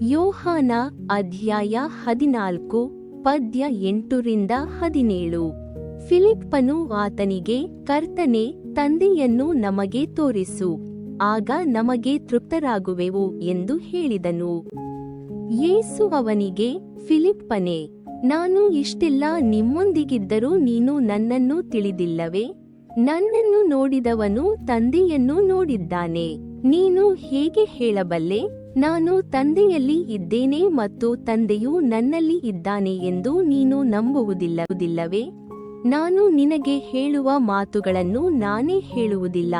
ಯೋಹಾನ ಅಧ್ಯಾಯ ಹದಿನಾಲ್ಕು, ಪದ್ಯ ಎಂಟುರಿಂದ ಹದಿನೇಳು. ಫಿಲಿಪ್ಪನು ಆತನಿಗೆ, ಕರ್ತನೆ, ತಂದೆಯನ್ನು ನಮಗೆ ತೋರಿಸು, ಆಗ ನಮಗೆ ತೃಪ್ತರಾಗುವೆವು ಎಂದು ಹೇಳಿದನು. ಯೇಸು ಅವನಿಗೆ, ಫಿಲಿಪ್ಪನೇ, ನಾನು ಇಷ್ಟೆಲ್ಲ ನಿಮ್ಮೊಂದಿಗಿದ್ದರೂ ನೀನು ನನ್ನನ್ನು ತಿಳಿದಿಲ್ಲವೇ? ನನ್ನನ್ನು ನೋಡಿದವನು ತಂದೆಯನ್ನು ನೋಡಿದ್ದಾನೆ. ನೀನು ಹೇಗೆ ಹೇಳಬಲ್ಲೆ? ನಾನು ತಂದೆಯಲ್ಲಿ ಇದ್ದೇನೆ ಮತ್ತು ತಂದೆಯು ನನ್ನಲ್ಲಿ ಇದ್ದಾನೆ ಎಂದು ನೀನು ನಂಬುವುದಿಲ್ಲವುದಿಲ್ಲವೇ ನಾನು ನಿನಗೆ ಹೇಳುವ ಮಾತುಗಳನ್ನು ನಾನೇ ಹೇಳುವುದಿಲ್ಲ.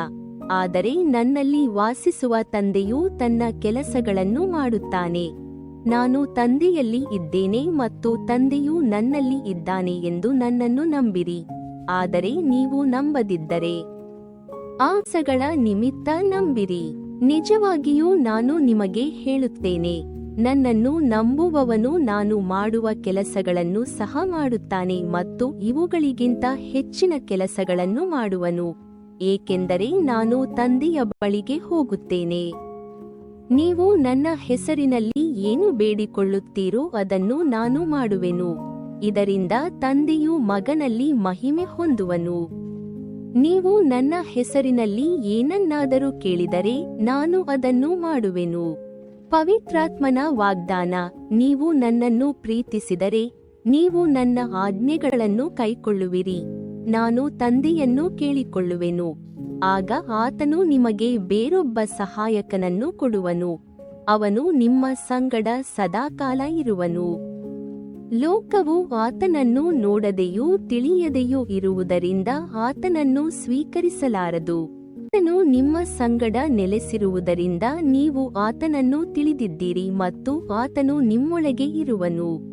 ಆದರೆ ನನ್ನಲ್ಲಿ ವಾಸಿಸುವ ತಂದೆಯು ತನ್ನ ಕೆಲಸಗಳನ್ನು ಮಾಡುತ್ತಾನೆ. ನಾನು ತಂದೆಯಲ್ಲಿ ಇದ್ದೇನೆ ಮತ್ತು ತಂದೆಯು ನನ್ನಲ್ಲಿ ಇದ್ದಾನೆ ಎಂದು ನನ್ನನ್ನು ನಂಬಿರಿ. ಆದರೆ ನೀವು ನಂಬದಿದ್ದರೆ ಆಸಗಳ ನಿಮಿತ್ತ ನಂಬಿರಿ. ನಿಜವಾಗಿಯೂ ನಾನು ನಿಮಗೆ ಹೇಳುತ್ತೇನೆ, ನನ್ನನ್ನು ನಂಬುವವನು ನಾನು ಮಾಡುವ ಕೆಲಸಗಳನ್ನು ಸಹ ಮಾಡುತ್ತಾನೆ ಮತ್ತು ಇವುಗಳಿಗಿಂತ ಹೆಚ್ಚಿನ ಕೆಲಸಗಳನ್ನು ಮಾಡುವನು, ಏಕೆಂದರೆ ನಾನು ತಂದೆಯ ಬಳಿಗೆ ಹೋಗುತ್ತೇನೆ. ನೀವು ನನ್ನ ಹೆಸರಿನಲ್ಲಿ ಏನು ಬೇಡಿಕೊಳ್ಳುತ್ತೀರೋ ಅದನ್ನು ನಾನು ಮಾಡುವೆನು, ಇದರಿಂದ ತಂದೆಯು ಮಗನಲ್ಲಿ ಮಹಿಮೆ ಹೊಂದುವನು. ನೀವು ನನ್ನ ಹೆಸರಿನಲ್ಲಿ ಏನನ್ನಾದರೂ ಕೇಳಿದರೆ ನಾನು ಅದನ್ನು ಮಾಡುವೆನು. ಪವಿತ್ರಾತ್ಮನ ವಾಗ್ದಾನ, ನೀವು ನನ್ನನ್ನು ಪ್ರೀತಿಸಿದರೆ ನೀವು ನನ್ನ ಆಜ್ಞೆಗಳನ್ನು ಕೈಕೊಳ್ಳುವಿರಿ. ನಾನು ತಂದೆಯನ್ನು ಕೇಳಿಕೊಳ್ಳುವೆನು. ಆಗ ಆತನು ನಿಮಗೆ ಬೇರೊಬ್ಬ ಸಹಾಯಕನನ್ನು ಕೊಡುವನು. ಅವನು ನಿಮ್ಮ ಸಂಗಡ ಸದಾಕಾಲ ಇರುವನು. ಲೋಕವು ಆತನನ್ನು ನೋಡದೆಯೂ ತಿಳಿಯದೆಯೂ ಇರುವುದರಿಂದ ಆತನನ್ನು ಸ್ವೀಕರಿಸಲಾರದು. ಆತನು ನಿಮ್ಮ ಸಂಗಡ ನೆಲೆಸಿರುವುದರಿಂದ ನೀವು ಆತನನ್ನು ತಿಳಿದಿದ್ದೀರಿ ಮತ್ತು ಆತನು ನಿಮ್ಮೊಳಗೆ ಇರುವನು.